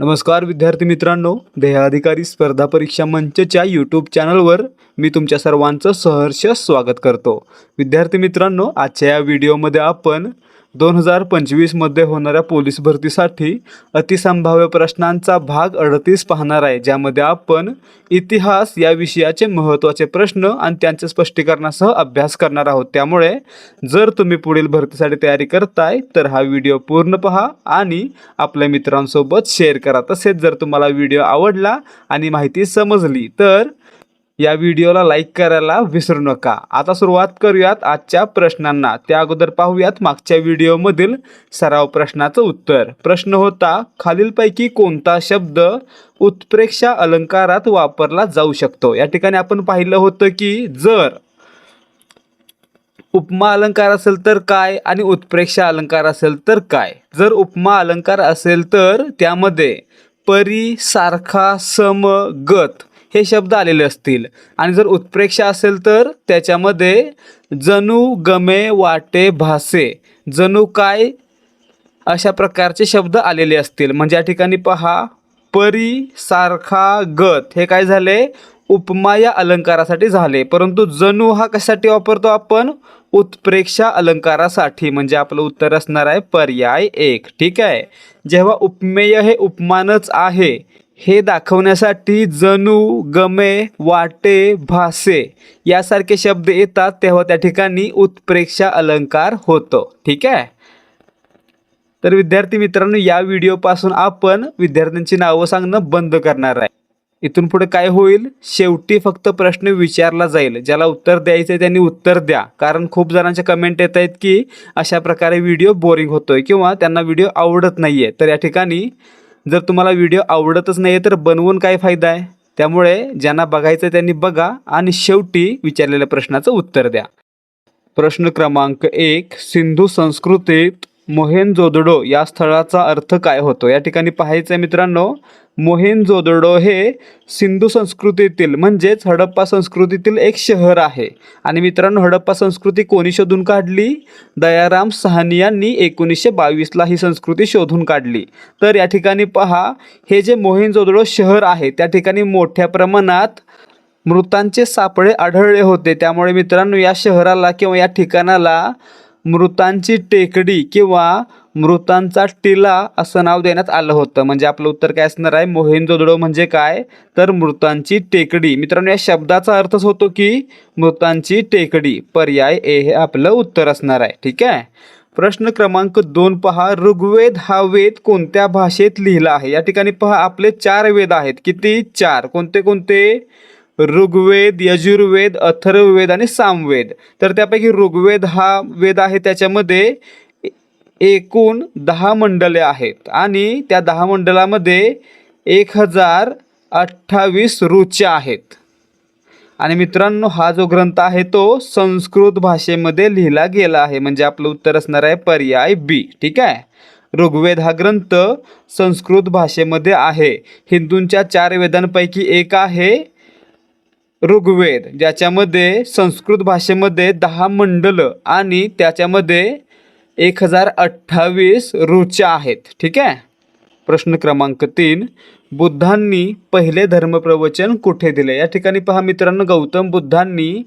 नमस्कार विद्यार्थी मित्रांनो. ध्येयाधिकारी स्पर्धा परीक्षा मंचच्या यूट्यूब चॅनलवर मी तुमच्या सर्वांचं सहर्ष स्वागत करतो. विद्यार्थी मित्रांनो आजच्या या व्हिडिओमध्ये आपण दोन हजार पंचवीसमध्ये होणाऱ्या पोलीस भरतीसाठी अतिसंभाव्य प्रश्नांचा भाग अडतीस पाहणार आहे ज्यामध्ये आपण इतिहास या विषयाचे महत्त्वाचे प्रश्न आणि त्यांच्या स्पष्टीकरणासह अभ्यास करणार आहोत. त्यामुळे जर तुम्ही पुढील भरतीसाठी तयारी करताय तर हा व्हिडिओ पूर्ण पहा आणि आपल्या मित्रांसोबत शेअर करा. तसेच जर तुम्हाला व्हिडिओ आवडला आणि माहिती समजली तर या व्हिडिओला लाईक करायला विसरू नका. आता सुरुवात करूयात आजच्या प्रश्नांना. त्या अगोदर पाहूयात मागच्या व्हिडिओमधील सराव प्रश्नाचं उत्तर. प्रश्न होता खालीलपैकी कोणता शब्द उत्प्रेक्षा अलंकारात वापरला जाऊ शकतो? या ठिकाणी आपण पाहिलं होतं की जर उपमा अलंकार असेल तर काय आणि उत्प्रेक्षा अलंकार असेल तर काय? जर उपमा अलंकार असेल तर त्यामध्ये परी सारखा सम गत हे शब्द आलेले असतील. आणि जर उत्प्रेक्षा असेल तर त्याच्यामध्ये जणू गमे वाटे भासे. जणू काय? अशा प्रकारचे शब्द आलेले असतील. म्हणजे या ठिकाणी पहा परी सारखा गत. हे काय झाले? उपमा या अलंकारासाठी झाले. परंतु जणू हा कशासाठी वापरतो आपण? उत्प्रेक्षा अलंकारासाठी. म्हणजे आपलं उत्तर असणार आहे पर्याय एक. ठीक आहे? जेव्हा उपमेय हे उपमानच आहे हे दाखवण्यासाठी जणू गमे वाटे भासे यासारखे शब्द येतात तेव्हा त्या ठिकाणी उत्प्रेक्षा अलंकार होतो. ठीक आहे? तर विद्यार्थी मित्रांनो या व्हिडिओपासून आपण विद्यार्थ्यांची नावं सांगणं बंद करणार आहे. इथून पुढे काय होईल? शेवटी फक्त प्रश्न विचारला जाईल. ज्याला उत्तर द्यायचं आहे त्यांनी उत्तर द्या. कारण खूप जणांच्या कमेंट येत आहेत की अशा प्रकारे व्हिडिओ बोरिंग होतोय किंवा त्यांना व्हिडिओ आवडत नाही आहे तर या ठिकाणी जर तुम्हाला व्हिडिओ आवडतच नाही आहे तर बनवून काय फायदा आहे? त्यामुळे ज्यांना बघायचं आहे त्यांनी बघा आणि शेवटी विचारलेल्या प्रश्नाचं उत्तर द्या. प्रश्न क्रमांक एक सिंधू संस्कृतीत मोहेनजोदडो या स्थळाचा अर्थ काय होतो? या ठिकाणी पाहायचं आहे मित्रांनो मोहेनजोदडो हे सिंधू संस्कृतीतील म्हणजेच हडप्पा संस्कृतीतील एक शहर आहे. आणि मित्रांनो हडप्पा संस्कृती कोणी शोधून काढली? दयाराम सहानी यांनी एकोणीसशे बावीसला ही संस्कृती शोधून काढली. तर या ठिकाणी पहा हे जे मोहेनजोदडो शहर आहे त्या ठिकाणी मोठ्या प्रमाणात मृतांचे सापळे आढळले होते. त्यामुळे मित्रांनो या शहराला किंवा या ठिकाणाला मृतांची टेकडी किंवा मृतांचा टिला असं नाव देण्यात आलं होतं. म्हणजे आपलं उत्तर काय असणार आहे? मोहेंजोदडो म्हणजे काय? तर मृतांची टेकडी. मित्रांनो या शब्दाचा अर्थच होतो की मृतांची टेकडी. पर्याय ए हे आपलं उत्तर असणार आहे. ठीक आहे? प्रश्न क्रमांक दोन पहा. ऋग्वेद हा वेद कोणत्या भाषेत लिहिला आहे? या ठिकाणी पहा आपले चार वेद आहेत. किती? चार. कोणते कोणते? ऋग्वेद यजुर्वेद अथर्ववेद आणि सामवेद. तर त्यापैकी ऋग्वेद हा वेद आहे त्याच्यामध्ये एकूण दहा मंडले आहेत. आणि त्या दहा मंडलामध्ये एक हजार अठ्ठावीस रुच्या आहेत. आणि मित्रांनो हा जो ग्रंथ आहे तो संस्कृत भाषेमध्ये लिहिला गेला आहे. म्हणजे आपलं उत्तर असणार आहे पर्याय बी. ठीक आहे? ऋग्वेद हा ग्रंथ संस्कृत भाषेमध्ये आहे. हिंदूंच्या चार वेदांपैकी एक आहे ऋग्वेद ज्याच्यामध्ये संस्कृत भाषेमध्ये दहा मंडलं आणि त्याच्यामध्ये एक हजार अठ्ठावीस रुच्या आहेत. ठीक आहे? प्रश्न क्रमांक तीन. बुद्धांनी पहिले धर्मप्रवचन कुठे दिले? या ठिकाणी पहा मित्रांनो गौतम बुद्धांनी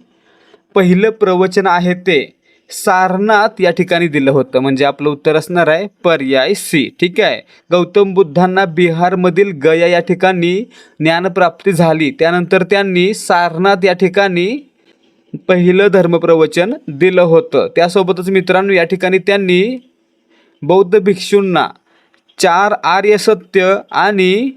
पहिलं प्रवचन आहे ते. सारनाथ या ठिकाणी दिलं होतं. म्हणजे आपलं उत्तर असणार आहे पर्याय सी. ठीक आहे? गौतम बुद्धांना बिहारमधील गया या ठिकाणी ज्ञानप्राप्ती झाली. त्यानंतर त्यांनी सारनाथ या ठिकाणी पहिलं धर्मप्रवचन दिलं होतं. त्यासोबतच मित्रांनो या ठिकाणी त्यांनी बौद्ध भिक्षूंना चार आर्य सत्य आणि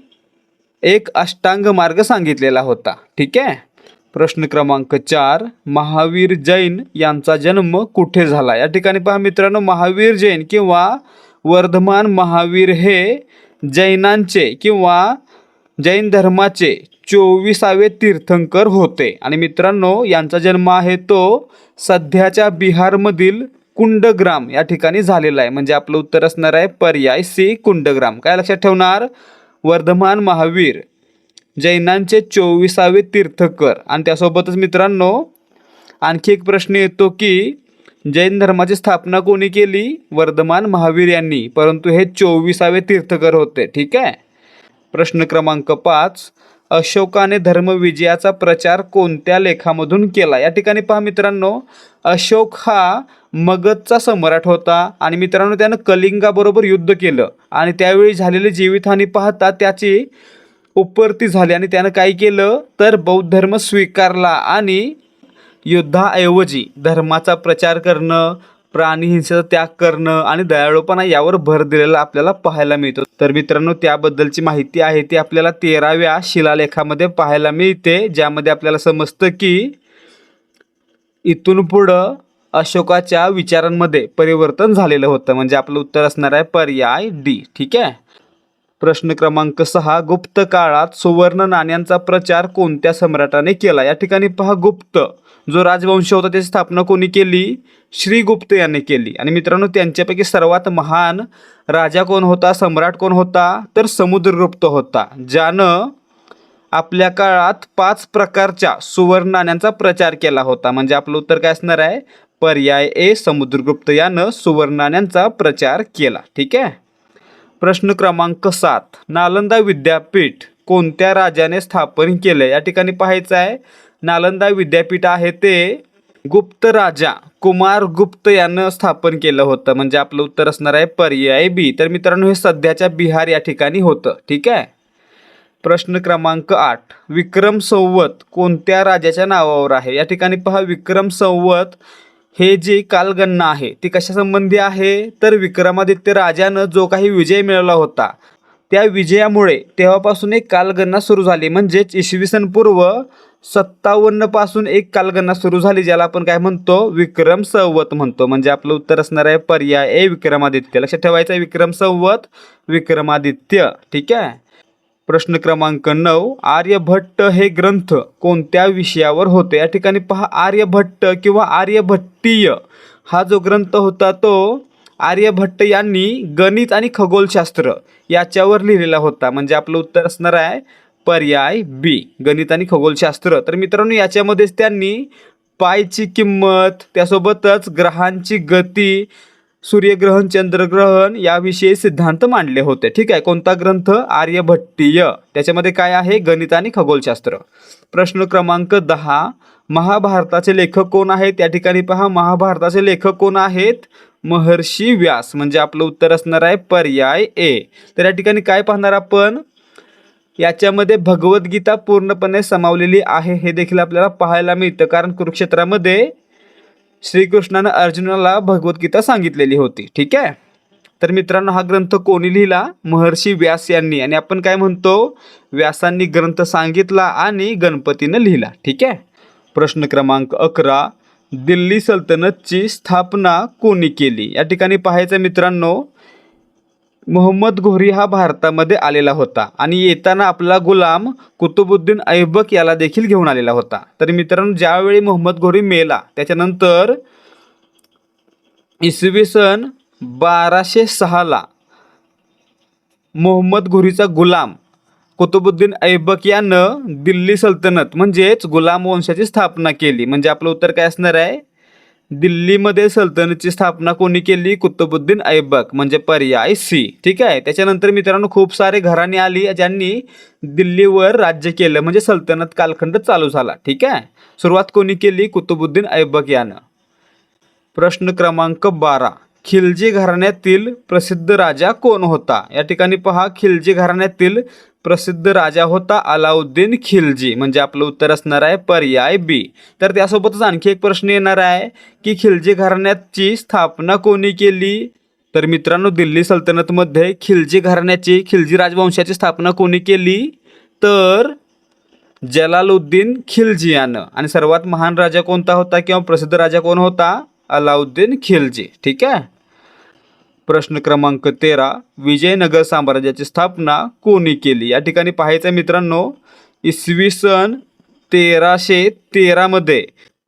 एक अष्टांग मार्ग सांगितलेला होता. ठीक आहे? प्रश्न क्रमांक चार महावीर जैन यांचा जन्म कुठे झाला? या ठिकाणी पहा मित्रांनो महावीर जैन किंवा वर्धमान महावीर हे जैनांचे किंवा जैन धर्माचे चोवीसावे तीर्थंकर होते. आणि मित्रांनो यांचा जन्म आहे तो सध्याच्या बिहारमधील कुंडग्राम या ठिकाणी झालेला आहे. म्हणजे आपलं उत्तर असणार आहे पर्याय सी कुंडग्राम. काय लक्षात ठेवणार? वर्धमान महावीर. जैनांचे चोवीसावे तीर्थकर. आणि त्यासोबतच मित्रांनो आणखी एक प्रश्न येतो की जैन धर्माची स्थापना कोणी केली? वर्धमान महावीर यांनी. परंतु हे चोवीसावे तीर्थकर होते ठीक आहे? प्रश्न क्रमांक पाच. अशोकाने धर्मविजयाचा प्रचार कोणत्या लेखामधून केला? या ठिकाणी पहा मित्रांनो अशोक हा मगधचा सम्राट होता आणि मित्रांनो त्यानं कलिंगाबरोबर युद्ध केलं. आणि त्यावेळी झालेली जीवितहानी पाहता त्याची उपरती झाली आणि त्यानं काय केलं? तर बौद्ध धर्म स्वीकारला आणि युद्धाऐवजी धर्माचा प्रचार करणं प्राणीहिंसेचा त्याग करणं आणि दयाळूपणा यावर भर दिलेला आपल्याला पाहायला मिळतो. तर मित्रांनो त्याबद्दलची माहिती आहे ती आपल्याला तेराव्या शिलालेखामध्ये पाहायला मिळते ज्यामध्ये आपल्याला समजतं की इथून पुढं अशोकाच्या विचारांमध्ये परिवर्तन झालेलं होतं. म्हणजे आपलं उत्तर असणार आहे पर्याय डी. ठीक आहे? प्रश्न क्रमांक सहा गुप्त काळात सुवर्ण नाण्यांचा प्रचार कोणत्या सम्राटाने केला? या ठिकाणी पहा गुप्त. जो राजवंश होता त्याची स्थापना कोणी केली? श्रीगुप्त यांनी केली. आणि मित्रांनो त्यांच्यापैकी सर्वात महान राजा कोण होता? सम्राट कोण होता? तर समुद्रगुप्त होता ज्यानं आपल्या काळात पाच प्रकारच्या सुवर्ण नाण्यांचा प्रचार केला होता. म्हणजे आपलं उत्तर काय असणार आहे? पर्याय ए समुद्रगुप्त यानं सुवर्ण नाण्यांचा प्रचार केला. ठीक आहे? प्रश्न क्रमांक सात. नालंदा विद्यापीठ कोणत्या राजाने स्थापन केले या ठिकाणी पाहायचं आहे. नालंदा विद्यापीठ आहे ते गुप्त राजा कुमार गुप्त यानं स्थापन केलं होतं. म्हणजे आपलं उत्तर असणार आहे पर्याय बी. तर मित्रांनो हे सध्याच्या बिहार या ठिकाणी होतं. ठीक आहे? प्रश्न क्रमांक आठ. विक्रम संवत कोणत्या राजाच्या नावावर आहे? या ठिकाणी पहा विक्रम संवत हे जी कालगणना आहे ती कशासंबंधी आहे? तर विक्रमादित्य राजानं जो काही विजय मिळवला होता त्या विजयामुळे तेव्हापासून एक कालगणना सुरू झाली. म्हणजेच इसवी सन पूर्व सत्तावन्नपासून एक कालगणना सुरू झाली ज्याला आपण काय म्हणतो? विक्रम संवत म्हणतो. म्हणजे आपलं उत्तर असणार आहे पर्याय ए विक्रमादित्य. लक्षात ठेवायचं आहे विक्रम संवत विक्रमादित्य. ठीक आहे? प्रश्न क्रमांक नऊ आर्यभट्ट हे ग्रंथ कोणत्या विषयावर होते? या ठिकाणी पहा आर्यभट्ट किंवा आर्यभट्टीय हा जो ग्रंथ होता तो आर्यभट्ट यांनी गणित आणि खगोलशास्त्र याच्यावर लिहिलेला होता. म्हणजे आपलं उत्तर असणार आहे पर्याय बी गणित आणि खगोलशास्त्र. तर मित्रांनो याच्यामध्येच त्यांनी पायची किंमत त्यासोबतच ग्रहांची गती सूर्यग्रहण चंद्रग्रहण याविषयी सिद्धांत मांडले होते. ठीक आहे? कोणता ग्रंथ? आर्यभट्टीय. त्याच्यामध्ये काय आहे? गणित आणि खगोलशास्त्र. प्रश्न क्रमांक दहा. महाभारताचे लेखक कोण आहेत? या ठिकाणी पहा. महाभारताचे लेखक कोण आहेत? महर्षी व्यास. म्हणजे आपलं उत्तर असणार आहे पर्याय ए. तर या ठिकाणी काय पाहणार आपण? याच्यामध्ये भगवद्गीता पूर्णपणे समावलेली आहे. हे देखील आपल्याला पाहायला मिळतं. कारण कुरुक्षेत्रामध्ये श्रीकृष्णानं अर्जुनाला भगवद्गीता सांगितलेली होती. ठीक आहे? तर मित्रांनो हा ग्रंथ कोणी लिहिला? महर्षी व्यास यांनी. आणि आपण काय म्हणतो? व्यासांनी ग्रंथ सांगितला आणि गणपतीनं लिहिला. ठीक आहे? प्रश्न क्रमांक अकरा. दिल्ली सल्तनतची स्थापना कोणी केली? या ठिकाणी पाहायचं मित्रांनो मोहम्मद घोरी हा भारतामध्ये आलेला होता आणि येताना आपला गुलाम कुतुबुद्दीन ऐबक याला देखील घेऊन आलेला होता. तर मित्रांनो ज्यावेळी मोहम्मद घोरी मेला त्याच्यानंतर इसवी सन बाराशे सहाला मोहम्मद घोरीचा गुलाम कुतुबुद्दीन ऐबक यानं दिल्ली सल्तनत म्हणजेच गुलाम वंशाची स्थापना केली. म्हणजे आपलं उत्तर काय असणार आहे? दिल्लीमध्ये सल्तनतची स्थापना कोणी केली? कुतुबुद्दीन ऐबक म्हणजे पर्याय सी ठीक आहे? त्याच्यानंतर मित्रांनो खूप सारे घराणे आली ज्यांनी दिल्लीवर राज्य केलं म्हणजे सल्तनत कालखंड चालू झाला. ठीक आहे? सुरुवात कोणी केली? कुतुबुद्दीन ऐबक यानं. प्रश्न क्रमांक बारा. खिलजी घराण्यातील प्रसिद्ध राजा कोण होता? या ठिकाणी पहा खिलजी घराण्यातील प्रसिद्ध राजा होता अलाउद्दीन खिलजी. म्हणजे आपलं उत्तर असणार आहे पर्याय बी. तर त्यासोबतच आणखी एक प्रश्न येणार आहे की खिलजी घराण्याची स्थापना कोणी केली? तर मित्रांनो दिल्ली सल्तनतमध्ये खिलजी घराण्याची खिलजी राजवंशाची स्थापना कोणी केली? तर जलालुद्दीन खिलजी यानं आणि सर्वात महान राजा कोणता होता किंवा प्रसिद्ध राजा कोण होता? अलाउद्दीन खिलजी. ठीक आहे? प्रश्न क्रमांक तेरा विजयनगर साम्राज्याची स्थापना कोणी केली? या ठिकाणी पाहायचं आहे मित्रांनो इसवी सन तेराशे तेरामध्ये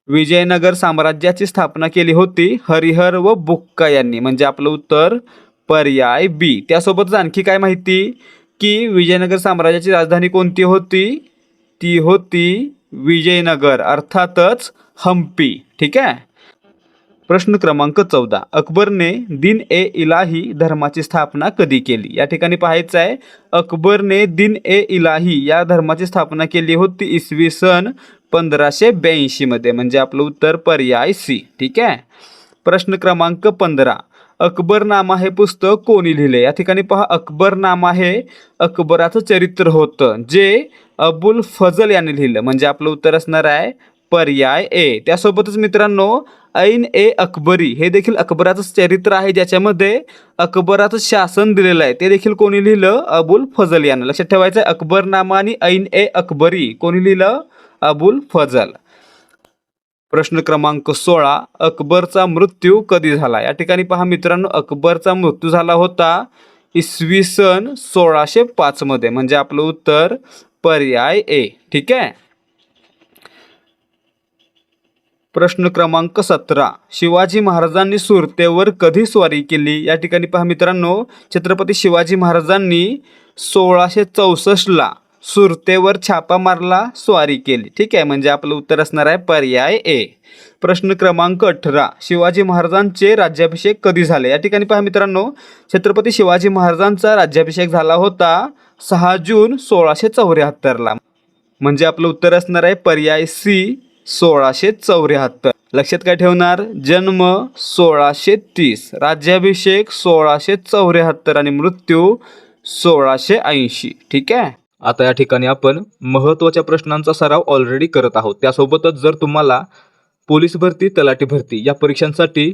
विजयनगर साम्राज्याची स्थापना केली होती हरिहर व बुक्का यांनी. म्हणजे आपलं उत्तर पर्याय बी त्यासोबतच आणखी काय माहिती? की विजयनगर साम्राज्याची राजधानी कोणती होती? ती होती विजयनगर अर्थातच हम्पी. ठीक आहे? प्रश्न क्रमांक चौदा. अकबरने दिन ए इलाही धर्माची स्थापना कधी केली? या ठिकाणी पाहायचं आहे अकबरने दिन ए इलाही या धर्माची स्थापना केली होती इसवी सन पंधराशे ब्याऐंशीमध्ये म्हणजे आपलं उत्तर पर्याय सी. ठीक आहे? प्रश्न क्रमांक पंधरा. अकबरनामा हे पुस्तक कोणी लिहिले? या ठिकाणी पहा अकबरनामा हे अकबराचं चरित्र होतं जे अबुल फजल यांनी लिहिलं. म्हणजे आपलं उत्तर असणार आहे पर्याय ए. त्यासोबतच मित्रांनो ऐन ए अकबरी. हे देखील अकबराचं चरित्र आहे ज्याच्यामध्ये अकबराचं शासन दिलेलं आहे. ते देखील कोणी लिहिलं? अबुल फजल यानं. लक्षात ठेवायचं आहे अकबरनामा आणि ऐन ए अकबरी. कोणी लिहिलं? अबुल फजल. प्रश्न क्रमांक सोळा. अकबरचा मृत्यू कधी झाला? या ठिकाणी पहा मित्रांनो अकबरचा मृत्यू झाला होता इसवी सन सोळाशे पाचमध्ये म्हणजे आपलं उत्तर पर्याय ए. ठीक आहे? प्रश्न क्रमांक सतरा. शिवाजी महाराजांनी सुरतेवर कधी स्वारी केली? या ठिकाणी पहा मित्रांनो छत्रपती शिवाजी महाराजांनी सोळाशे चौसष्टला सुरतेवर छापा मारला स्वारी केली. ठीक आहे म्हणजे आपलं उत्तर असणार आहे पर्याय ए. प्रश्न क्रमांक अठरा. शिवाजी महाराजांचे राज्याभिषेक कधी झाले? या ठिकाणी पहा मित्रांनो छत्रपती शिवाजी महाराजांचा राज्याभिषेक झाला होता सहा जून सोळाशे चौऱ्याहत्तरला म्हणजे आपलं उत्तर असणार आहे पर्याय सी. सोळाशे चौऱ्याहत्तर. लक्षात काय ठेवणार? जन्म सोळाशे तीस. राज्याभिषेक सोळाशे चौऱ्याहत्तर आणि मृत्यू सोळाशे ऐंशी. ठीक आहे? आता या ठिकाणी आपण महत्त्वाच्या प्रश्नांचा सराव ऑलरेडी करत आहोत. त्यासोबतच जर तुम्हाला पोलीस भरती तलाठी भरती या परीक्षांसाठी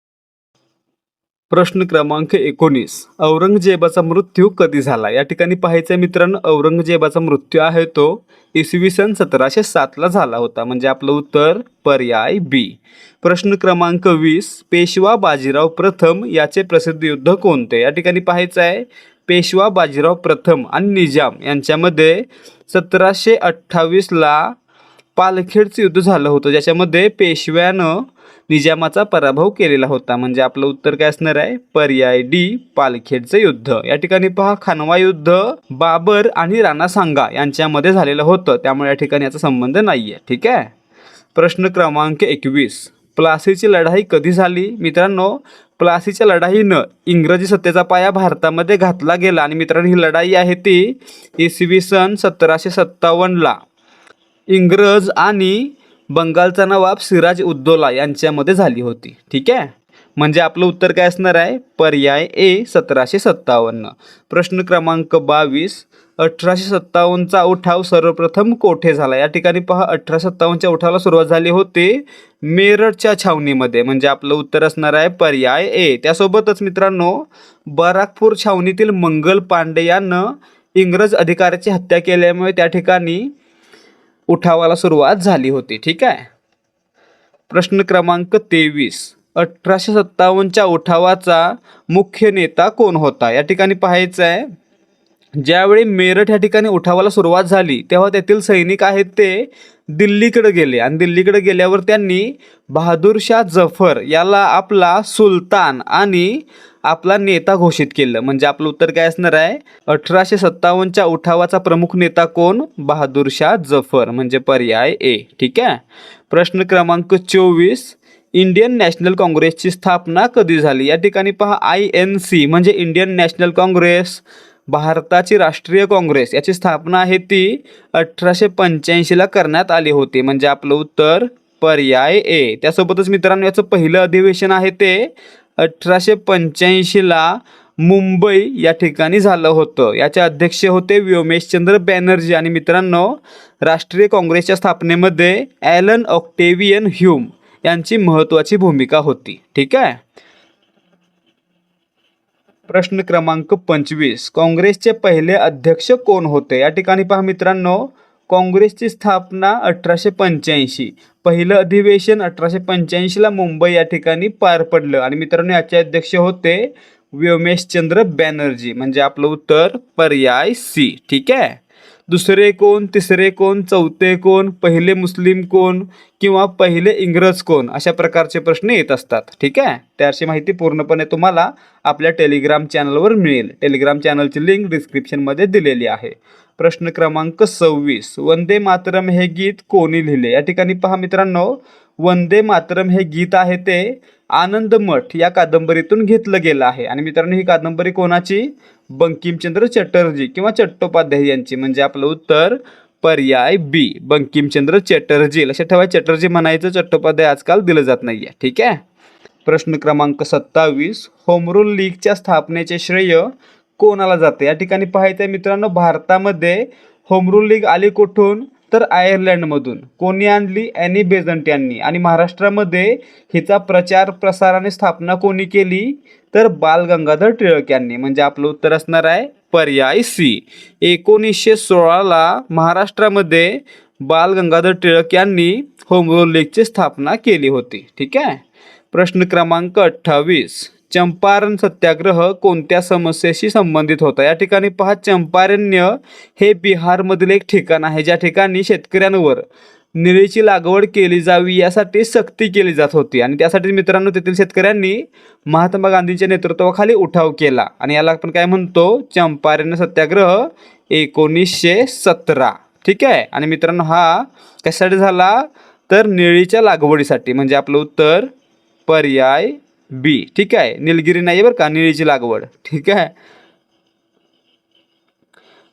प्रश्न क्रमांक एकोणीस. औरंगजेबाचा मृत्यू कधी झाला? या ठिकाणी पाहायचं आहे मित्रांनो औरंगजेबाचा मृत्यू आहे तो इसवी सन सतराशे सातला झाला होता. म्हणजे आपलं उत्तर पर्याय बी प्रश्न क्रमांक वीस पेशवा बाजीराव प्रथम याचे प्रसिद्ध युद्ध कोणते? या ठिकाणी पाहायचं आहे पेशवा बाजीराव प्रथम आणि निजाम यांच्यामध्ये सतराशे अठ्ठावीसला पालखेडचं युद्ध झालं होतं. ज्याच्यामध्ये पेशव्यानं निजामाचा पराभव केलेला होता. म्हणजे आपलं उत्तर काय असणार आहे? पर्याय डी पालखेडचं युद्ध. या ठिकाणी पहा खानवा युद्ध बाबर आणि राणा सांगा यांच्यामध्ये झालेलं होतं. त्यामुळे या ठिकाणी याचा संबंध नाही आहे ठीक आहे? प्रश्न क्रमांक एकवीस. प्लासीची लढाई कधी झाली? मित्रांनो प्लासीच्या लढाईनं इंग्रजी सत्तेचा पाया भारतामध्ये घातला गेला. आणि मित्रांनो ही लढाई आहे ती इसवी सन सतराशे सत्तावन्नला इंग्रज आणि बंगालचा नवाब सिराज उद्दोला यांच्यामध्ये झाली होती. ठीक आहे? म्हणजे आपलं उत्तर काय असणार आहे? पर्याय ए सतराशे सत्तावन्न. प्रश्न क्रमांक बावीस अठराशे सत्तावन्नचा उठाव सर्वप्रथम कोठे झाला? या ठिकाणी पहा अठरा सत्तावन्नच्या उठावाला सुरुवात झाली होती मेरठच्या छावणीमध्ये. म्हणजे आपलं उत्तर असणार आहे पर्याय ए. त्यासोबतच मित्रांनो बराकपूर छावणीतील मंगल पांडे यानं इंग्रज अधिकाऱ्याची हत्या केल्यामुळे त्या ठिकाणी उठावाला सुरुवात झाली होती. ठीक आहे? प्रश्न क्रमांक तेवीस. अठराशे सत्तावन्नच्या उठावाचा मुख्य नेता कोण होता? या ठिकाणी पाहायचं आहे. ज्यावेळी मेरठ या ठिकाणी उठावाला सुरुवात झाली तेव्हा तेथील सैनिक आहेत ते दिल्लीकडे गेले. आणि दिल्लीकडे गेल्यावर त्यांनी बहादूरशाह जफर याला आपला सुलतान आणि आपला नेता घोषित केलं. म्हणजे आपलं उत्तर काय असणार आहे? अठराशे सत्तावन्नच्या उठावाचा प्रमुख नेता कोण? बहादूरशाह जफर. म्हणजे पर्याय ए. ठीक आहे? प्रश्न क्रमांक चोवीस. इंडियन नॅशनल काँग्रेसची स्थापना कधी झाली? या ठिकाणी पहा आय एन सी. म्हणजे इंडियन नॅशनल काँग्रेस. भारताची राष्ट्रीय काँग्रेस याची स्थापना आहे ती अठराशे पंच्याऐंशीला करण्यात आली होती. म्हणजे आपलं उत्तर पर्याय ए. त्यासोबतच मित्रांनो याचं पहिलं अधिवेशन आहे ते अठराशे पंच्याऐंशीला मुंबई या ठिकाणी झालं होतं. याचे अध्यक्ष होते व्योमेशचंद्र बॅनर्जी आणि मित्रांनो राष्ट्रीय काँग्रेसच्या स्थापनेमध्ये ॲलन ऑक्टेवियन ह्यूम यांची महत्त्वाची भूमिका होती. ठीक आहे? प्रश्न क्रमांक पंचवीस. काँग्रेसचे पहिले अध्यक्ष कोण होते? या ठिकाणी पहा मित्रांनो काँग्रेसची स्थापना अठराशे पंच्याऐंशी. पहिलं अधिवेशन अठराशे पंच्याऐंशीला मुंबई या ठिकाणी पार पडलं. आणि मित्रांनो याचे अध्यक्ष होते व्योमेशचंद्र बॅनर्जी. म्हणजे आपलं उत्तर पर्याय सी. ठीक आहे? दुसरे कोण तिसरे कोण चौथे कोण पहिले मुस्लिम कोण किंवा पहिले इंग्रज कोण? अशा प्रकारचे प्रश्न येत असतात. ठीक आहे? त्याची माहिती पूर्णपणे तुम्हाला आपल्या टेलिग्राम चॅनलवर मिळेल. टेलिग्राम चॅनलची लिंक डिस्क्रिप्शनमध्ये दिलेली आहे. प्रश्न क्रमांक सव्वीस. वंदे मातरम हे गीत कोणी लिहिले? या ठिकाणी पहा मित्रांनो. वंदे मातरम हे गीत आहे ते आनंद मठ या कादंबरीतून घेतलं गेलं आहे. आणि मित्रांनो ही कादंबरी कोणाची? बंकिमचंद्र चटर्जी किंवा चट्टोपाध्याय यांची. म्हणजे आपलं उत्तर पर्याय बी बंकिमचंद्र चटर्जी. लक्षात ठेवा चटर्जी म्हणायचं चट्टोपाध्याय आजकाल दिलं जात नाही आहे ठीक आहे? प्रश्न क्रमांक सत्तावीस. होमरूल लीगच्या स्थापनेचे श्रेय कोणाला जाते? या ठिकाणी पाहायचं आहे मित्रांनो भारतामध्ये होमरूल लीग आली कुठून? तर आयर्लंडमधून. कोणी आणली? ॲनी बेझंट यांनी. आणि महाराष्ट्रामध्ये हिचा प्रचार प्रसार आणि स्थापना कोणी केली? तर बाल गंगाधर टिळक यांनी. म्हणजे आपलं उत्तर असणार आहे पर्याय सी. एकोणीसशे सोळाला महाराष्ट्रामध्ये बाल गंगाधर टिळक यांनी होम रूल लीगची स्थापना केली होती. ठीक आहे? प्रश्न क्रमांक अठ्ठावीस. चंपारण सत्याग्रह कोणत्या समस्येशी संबंधित होता? या ठिकाणी पहा चंपारण्य हे बिहारमधील एक ठिकाण आहे. ज्या ठिकाणी शेतकऱ्यांवर निळीची लागवड केली जावी यासाठी सक्ती केली जात होती. आणि त्यासाठी मित्रांनो तेथील शेतकऱ्यांनी महात्मा गांधींच्या नेतृत्वाखाली उठाव केला. आणि याला आपण काय म्हणतो? चंपारण्य सत्याग्रह एकोणीसशे सतरा. ठीक आहे? आणि मित्रांनो हा कशासाठी झाला? तर निळीच्या लागवडीसाठी. म्हणजे आपलं उत्तर पर्याय बी. ठीक आहे. निलगिरी नाही बरं का? निळीची लागवड. ठीक आहे.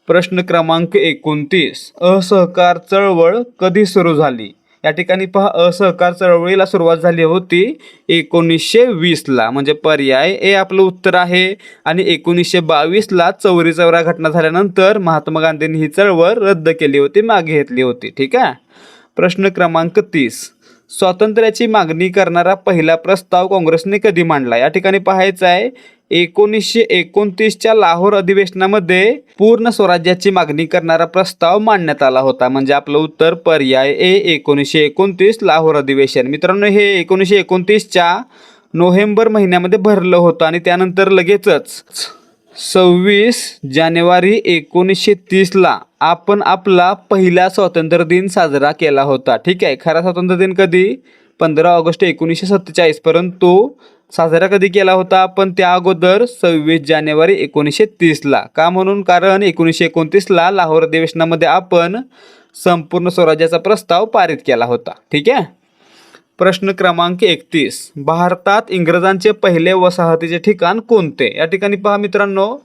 प्रश्न क्रमांक एकोणतीस. असहकार चळवळ कधी सुरू झाली? या ठिकाणी पहा असहकार चळवळीला सुरुवात झाली होती एकोणीसशे वीसला म्हणजे पर्याय ए आपलं उत्तर आहे. आणि एकोणीसशे बावीसला चौरी चौरा घटना झाल्यानंतर महात्मा गांधींनी ही चळवळ रद्द केली होती मागे घेतली होती. ठीक आहे. प्रश्न क्रमांक तीस. स्वातंत्र्याची मागणी करणारा पहिला प्रस्ताव काँग्रेसने कधी मांडला? या ठिकाणी पाहायचं आहे एकोणीसशे एकोणतीसच्या लाहोर अधिवेशनामध्ये पूर्ण स्वराज्याची मागणी करणारा प्रस्ताव मांडण्यात आला होता. म्हणजे आपलं उत्तर पर्याय ए एकोणीसशे एकोणतीस लाहोर अधिवेशन. मित्रांनो हे एकोणीसशे एकोणतीसच्या नोव्हेंबर महिन्यामध्ये भरलं होतं आणि त्यानंतर लगेचच सव्वीस जानेवारी एकोणीसशे तीसला आपण आपला पहिला स्वातंत्र्य दिन साजरा केला होता. ठीक आहे? खरा स्वातंत्र्य दिन कधी? पंधरा ऑगस्ट एकोणीसशे सत्तेचाळीस परंतु साजरा कधी केला होता आपण? त्या अगोदर सव्वीस जानेवारी एकोणीसशे तीसला का म्हणून? कारण एकोणीसशे एकोणतीसला लाहोर अधिवेशनामध्ये आपण संपूर्ण स्वराज्याचा प्रस्ताव पारित केला होता. ठीक आहे? प्रश्न क्रमांक एकतीस. भारतात इंग्रजांचे पहिले वसाहतीचे ठिकाण कोणते? या ठिकाणी पहा मित्रांनो.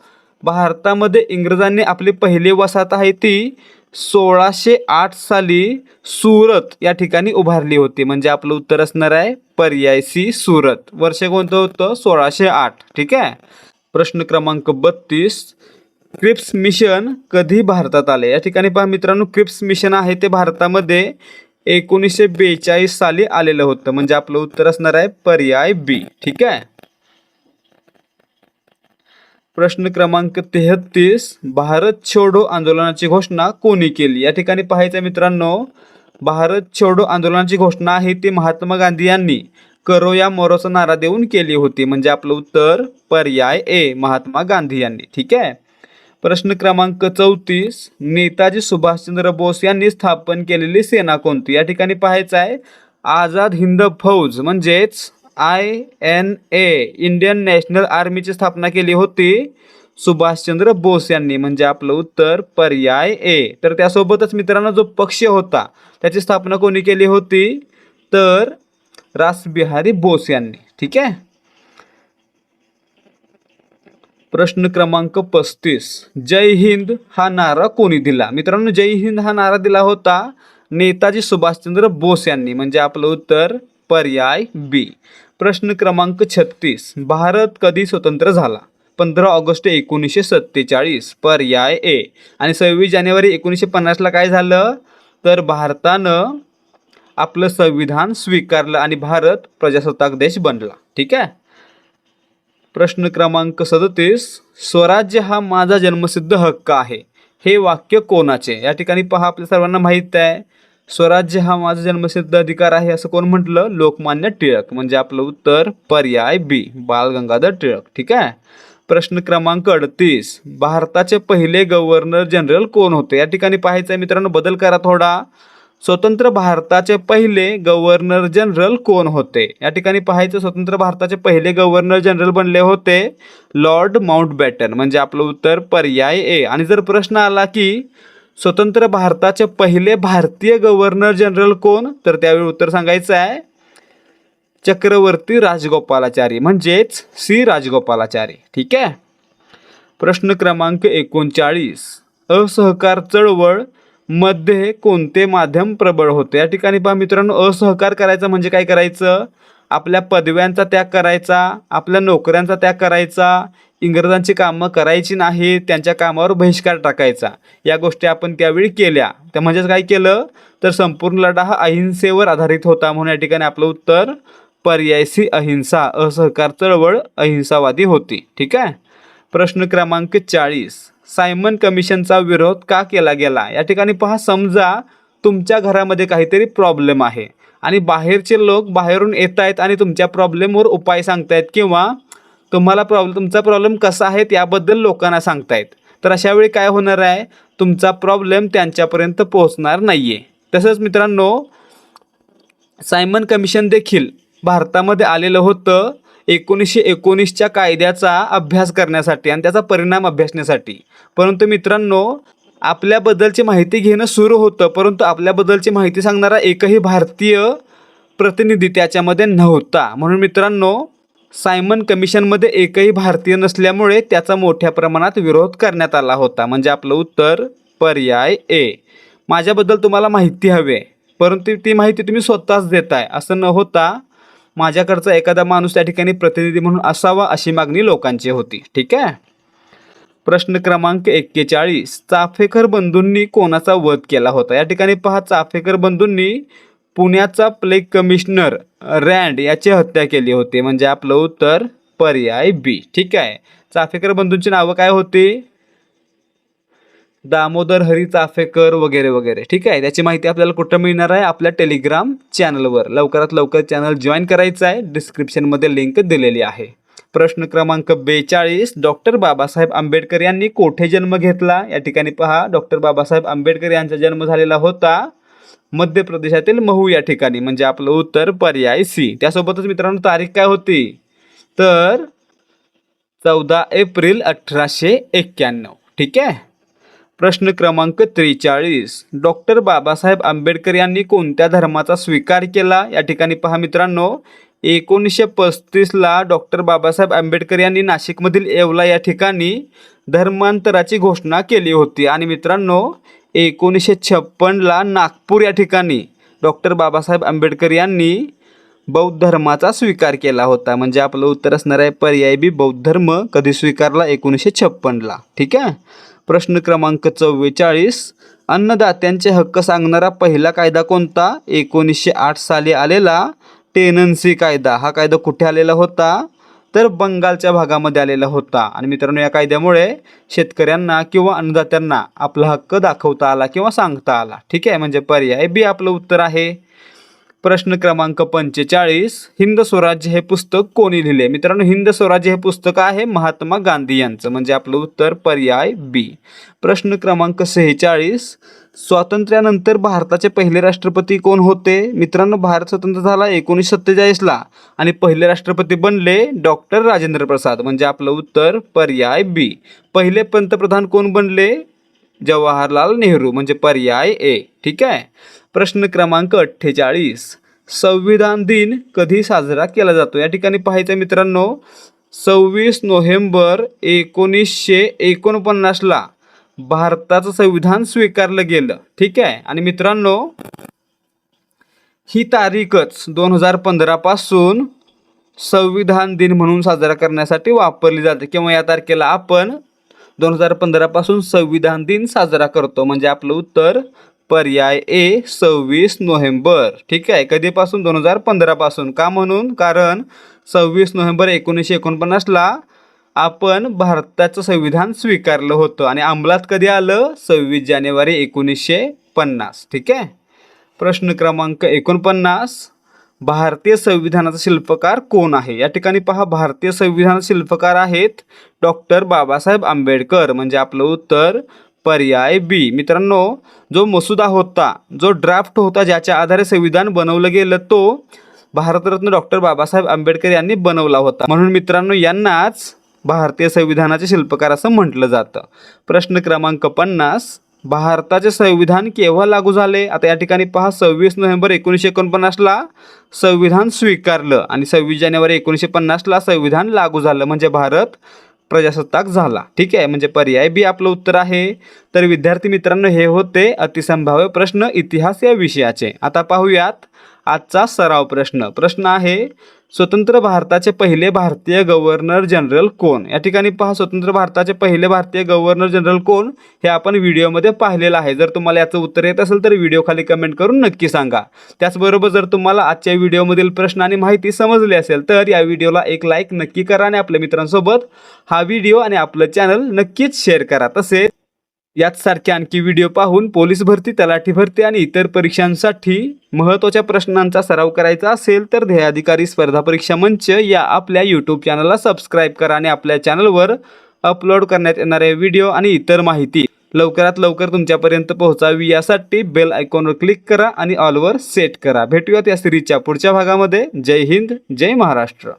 भारतामध्ये इंग्रजांनी आपली पहिली वसाहत आहे ती सोळाशे आठ साली सुरत या ठिकाणी उभारली होती. म्हणजे आपलं उत्तर असणार आहे पर्याय सी सुरत. वर्ष कोणतं होतं? सोळाशे आठ. ठीक आहे? प्रश्न क्रमांक बत्तीस. क्रिप्स मिशन कधी भारतात आले? या ठिकाणी पहा मित्रांनो क्रिप्स मिशन आहे ते भारतामध्ये एकोणीसशे बेचाळीस साली आलेलं होतं. म्हणजे आपलं उत्तर असणार आहे पर्याय बी ठीक आहे? प्रश्न क्रमांक तेहतीस. भारत छोडो आंदोलनाची घोषणा कोणी केली? या ठिकाणी पाहायचं मित्रांनो भारत छोडो आंदोलनाची घोषणा आहे ती महात्मा गांधी यांनी करो या मोरोचा नारा देऊन केली होती. म्हणजे आपलं उत्तर पर्याय ए महात्मा गांधी यांनी. ठीक आहे? प्रश्न क्रमांक चौतीस नेताजी सुभाषचंद्र बोस यांनी स्थापन केलेली सेना कोणती? या ठिकाणी पाहायचं आहे आझाद हिंद फौज म्हणजेच I N A Indian National आर्मीची स्थापना केली होती सुभाषचंद्र बोस यांनी म्हणजे आपलं उत्तर पर्याय ए. तर त्यासोबतच मित्रांनो जो पक्ष होता त्याची स्थापना कोणी केली होती? तर रासबिहारी बोस यांनी ठीक आहे? प्रश्न क्रमांक पस्तीस. जय हिंद हा नारा कोणी दिला? मित्रांनो जय हिंद हा नारा दिला होता नेताजी सुभाषचंद्र बोस यांनी. म्हणजे आपलं उत्तर पर्याय बी. प्रश्न क्रमांक छत्तीस. भारत कधी स्वतंत्र झाला? पंधरा ऑगस्ट एकोणीसशे सत्तेचाळीस. पर्याय ए. आणि सव्वीस जानेवारी एकोणीसशे पन्नासला काय झालं? तर भारतानं आपलं संविधान स्वीकारलं आणि भारत प्रजासत्ताक देश बनला. ठीक आहे? प्रश्न क्रमांक सदतीस स्वराज्य हा माझा जन्मसिद्ध हक्क आहे. हे वाक्य कोणाचे? या ठिकाणी पहा आपल्या सर्वांना माहीत आहे. स्वराज्य हा माझा जन्मसिद्ध अधिकार आहे असं कोण म्हटलं? लोकमान्य टिळक. म्हणजे आपलं उत्तर पर्याय बी बाल गंगाधर टिळक. ठीक आहे? प्रश्न क्रमांक अडतीस भारताचे पहिले गव्हर्नर जनरल कोण होते? या ठिकाणी पाहायचं आहे मित्रांनो बदल करा थोडा. स्वतंत्र भारताचे पहिले गव्हर्नर जनरल कोण होते? या ठिकाणी पाहायचं स्वतंत्र भारताचे पहिले गव्हर्नर जनरल बनले होते लॉर्ड माउंटबॅटन म्हणजे आपलं उत्तर पर्याय ए आणि जर प्रश्न आला की स्वतंत्र भारताचे पहिले भारतीय गव्हर्नर जनरल कोण? तर त्यावेळी उत्तर सांगायचं आहे चक्रवर्ती राजगोपालाचारी म्हणजेच सी राजगोपालाचारी. ठीक आहे? प्रश्न क्रमांक एकोणचाळीस. असहकार चळवळ मध्ये कोणते माध्यम प्रबळ होते? या ठिकाणी पहा मित्रांनो असहकार करायचा म्हणजे काय करायचं? आपल्या पदव्यांचा त्याग करायचा आपल्या नोकऱ्यांचा त्याग करायचा इंग्रजांची कामं करायची नाही त्यांच्या कामावर बहिष्कार टाकायचा. या गोष्टी आपण त्यावेळी केल्या. त्या म्हणजेच काय केलं? तर संपूर्ण लढा हा अहिंसेवर आधारित होता म्हणून या ठिकाणी आपलं उत्तर पर्यायसी अहिंसा. असहकार चळवळ अहिंसावादी होती. ठीक आहे? प्रश्न क्रमांक चाळीस. सायमन कमिशनचा विरोध का केला गेला? या ठिकाणी पहा समजा तुमच्या घरामध्ये काहीतरी प्रॉब्लेम आहे आणि बाहेरचे लोक बाहेरून येत आहेत आणि तुमच्या प्रॉब्लेमवर उपाय सांगतायत किंवा तुम्हाला प्रॉब्लेम तुमचा प्रॉब्लेम कसा आहे त्याबद्दल लोकांना सांगतायत. तर अशा वेळी काय होणार आहे? तुमचा प्रॉब्लेम त्यांच्यापर्यंत पोहोचणार नाही आहे तसंच मित्रांनो सायमन कमिशन देखील भारतामध्ये आलेलं होतं. एकोणीसशे एकोणीसच्या कायद्याचा अभ्यास करण्यासाठी आणि त्याचा परिणाम अभ्यासण्यासाठी. परंतु मित्रांनो आपल्याबद्दलची माहिती घेणं सुरू होतं परंतु आपल्याबद्दलची माहिती सांगणारा एकही भारतीय प्रतिनिधी त्याच्यामध्ये नव्हता. म्हणून मित्रांनो सायमन कमिशनमध्ये एकही भारतीय नसल्यामुळे त्याचा मोठ्या प्रमाणात विरोध करण्यात आला होता. म्हणजे आपलं उत्तर पर्याय ए. माझ्याबद्दल तुम्हाला माहिती हवी आहे परंतु ती माहिती तुम्ही स्वतःच देताय असं न होता माझ्याकडचा एखादा माणूस त्या ठिकाणी प्रतिनिधी म्हणून असावा अशी मागणी लोकांची होती. ठीक आहे? प्रश्न क्रमांक एक्केचाळीस. चाफेकर बंधूंनी कोणाचा वध केला होता? या ठिकाणी पहा चाफेकर बंधूंनी पुण्याचा प्लेग कमिशनर रँड याची हत्या केली होती. म्हणजे आपलं उत्तर पर्याय बी. ठीक आहे? चाफेकर बंधूंची नावं काय होती? दामोदर हरी चाफेकर वगैरे वगैरे. ठीक आहे? त्याची माहिती आपल्याला कुठं मिळणार आहे? आपल्या टेलिग्राम चॅनलवर लवकरात लवकर चॅनल जॉईन करायचं आहे. डिस्क्रिप्शनमध्ये लिंक दिलेली आहे. प्रश्न क्रमांक बेचाळीस डॉक्टर बाबासाहेब आंबेडकर यांनी कोठे जन्म घेतला? या ठिकाणी पहा. डॉक्टर बाबासाहेब आंबेडकर यांचा जन्म झालेला होता मध्य प्रदेशातील महू या ठिकाणी. म्हणजे आपलं उत्तर पर्याय सी त्यासोबतच मित्रांनो तारीख काय होती? तर चौदा एप्रिल अठराशे एक्क्याण्णव. ठीक आहे? प्रश्न क्रमांक त्रेचाळीस. डॉक्टर बाबासाहेब आंबेडकर यांनी कोणत्या धर्माचा स्वीकार केला? या ठिकाणी पहा मित्रांनो. एकोणीसशे पस्तीसला डॉक्टर बाबासाहेब आंबेडकर यांनी नाशिकमधील येवला या ठिकाणी धर्मांतराची घोषणा केली होती. आणि मित्रांनो एकोणीसशे छप्पनला नागपूर या ठिकाणी डॉक्टर बाबासाहेब आंबेडकर यांनी बौद्ध धर्माचा स्वीकार केला होता. म्हणजे आपलं उत्तर असणार आहे पर्याय बी बौद्ध धर्म कधी स्वीकारला? एकोणीसशे छप्पनला ठीक आहे? प्रश्न क्रमांक चव्वेचाळीस. अन्नदात्यांचे हक्क सांगणारा पहिला कायदा कोणता? एकोणीसशे आठ साली आलेला टेनन्सी कायदा. हा कायदा कुठे आलेला होता? तर बंगालच्या भागामध्ये आलेला होता. आणि मित्रांनो या कायद्यामुळे शेतकऱ्यांना किंवा अन्नदात्यांना आपला हक्क दाखवता आला किंवा सांगता आला. ठीक आहे? म्हणजे पर्याय बी आपलं उत्तर आहे. प्रश्न क्रमांक पंचेचाळीस हिंद स्वराज्य हे पुस्तक कोणी लिहिले? मित्रांनो हिंद स्वराज्य हे पुस्तक आहे महात्मा गांधी यांचं. म्हणजे आपलं उत्तर पर्याय बी. प्रश्न क्रमांक सेहेचाळीस स्वातंत्र्यानंतर भारताचे पहिले राष्ट्रपती कोण होते? मित्रांनो भारत स्वतंत्र झाला एकोणीसशे सत्तेचाळीसला आणि पहिले राष्ट्रपती बनले डॉक्टर राजेंद्र प्रसाद. म्हणजे आपलं उत्तर पर्याय बी. पहिले पंतप्रधान कोण बनले? जवाहरलाल नेहरू म्हणजे पर्याय ए ठीक आहे? प्रश्न क्रमांक अठ्ठेचाळीस. संविधान दिन कधी साजरा केला जातो? या ठिकाणी पाहायचं मित्रांनो सव्वीस नोव्हेंबर एकोणीसशे एकोणपन्नासला भारताचं संविधान स्वीकारलं गेलं ठीक आहे? आणि मित्रांनो ही तारीखच दोन हजार पंधरापासून संविधान दिन म्हणून साजरा करण्यासाठी वापरली जाते. किंवा या तारखेला आपण दोन हजार पंधरापासून संविधान दिन साजरा करतो. म्हणजे आपलं उत्तर पर्याय ए सव्वीस नोव्हेंबर. ठीक आहे? कधीपासून? दोन हजार पंधरापासून का म्हणून? कारण सव्वीस नोव्हेंबर एकोणीसशे एकोणपन्नासला आपण भारताचं संविधान स्वीकारलं होतं. आणि अंमलात कधी आलं? सव्वीस जानेवारी एकोणीसशे पन्नास. ठीक आहे? प्रश्न क्रमांक एकोणपन्नास. भारतीय संविधानाचा शिल्पकार कोण आहे? या ठिकाणी पहा भारतीय संविधान शिल्पकार आहेत डॉक्टर बाबासाहेब आंबेडकर. म्हणजे आपलं उत्तर पर्याय बी. मित्रांनो जो मसुदा होता जो ड्राफ्ट होता ज्याच्या आधारे संविधान बनवलं गेलं तो भारतरत्न डॉक्टर बाबासाहेब आंबेडकर यांनी बनवला होता. म्हणून मित्रांनो यांनाच भारतीय संविधानाचे शिल्पकार असं म्हटलं जातं. प्रश्न क्रमांक पन्नास भारताचे संविधान केव्हा लागू झाले? आता या ठिकाणी पहा सव्वीस नोव्हेंबर एकोणीसशे एकोणपन्नासला संविधान स्वीकारलं आणि सव्वीस जानेवारी एकोणीसशे पन्नासला संविधान लागू झालं. म्हणजे भारत प्रजासत्ताक झाला. ठीक आहे? म्हणजे पर्याय बी आपलं उत्तर आहे. तर विद्यार्थी मित्रांनो हे होते अतिसंभाव्य प्रश्न इतिहास या विषयाचे. आता पाहूयात आजचा सराव प्रश्न. प्रश्न आहे स्वतंत्र भारताचे पहिले भारतीय गव्हर्नर जनरल कोण? या ठिकाणी पहा स्वतंत्र भारताचे पहिले भारतीय गव्हर्नर जनरल कोण? हे आपण व्हिडिओमध्ये पाहिलेलं आहे. जर तुम्हाला याचं उत्तर येत असेल तर व्हिडिओ खाली कमेंट करून नक्की सांगा. त्याचबरोबर जर तुम्हाला आजच्या व्हिडिओमधील प्रश्न आणि माहिती समजली असेल तर या व्हिडिओला एक लाईक नक्की करा आणि आपल्या मित्रांसोबत हा व्हिडिओ आणि आपलं चॅनल नक्कीच शेअर करा. तसेच याचसारखे आणखी व्हिडिओ पाहून पोलीस भरती तलाठी भरती आणि इतर परीक्षांसाठी महत्त्वाच्या प्रश्नांचा सराव करायचा असेल तर ध्येयाधिकारी स्पर्धा परीक्षा मंच या आपल्या यूट्यूब चॅनलला सबस्क्राईब करा आणि आपल्या चॅनलवर अपलोड करण्यात येणारे व्हिडिओ आणि इतर माहिती लवकरात लवकर तुमच्यापर्यंत पोहोचावी. यासाठी बेल आयकॉनवर क्लिक करा आणि ऑलवर सेट करा. भेटूयात या सिरीजच्या पुढच्या भागामध्ये. जय हिंद जय महाराष्ट्र.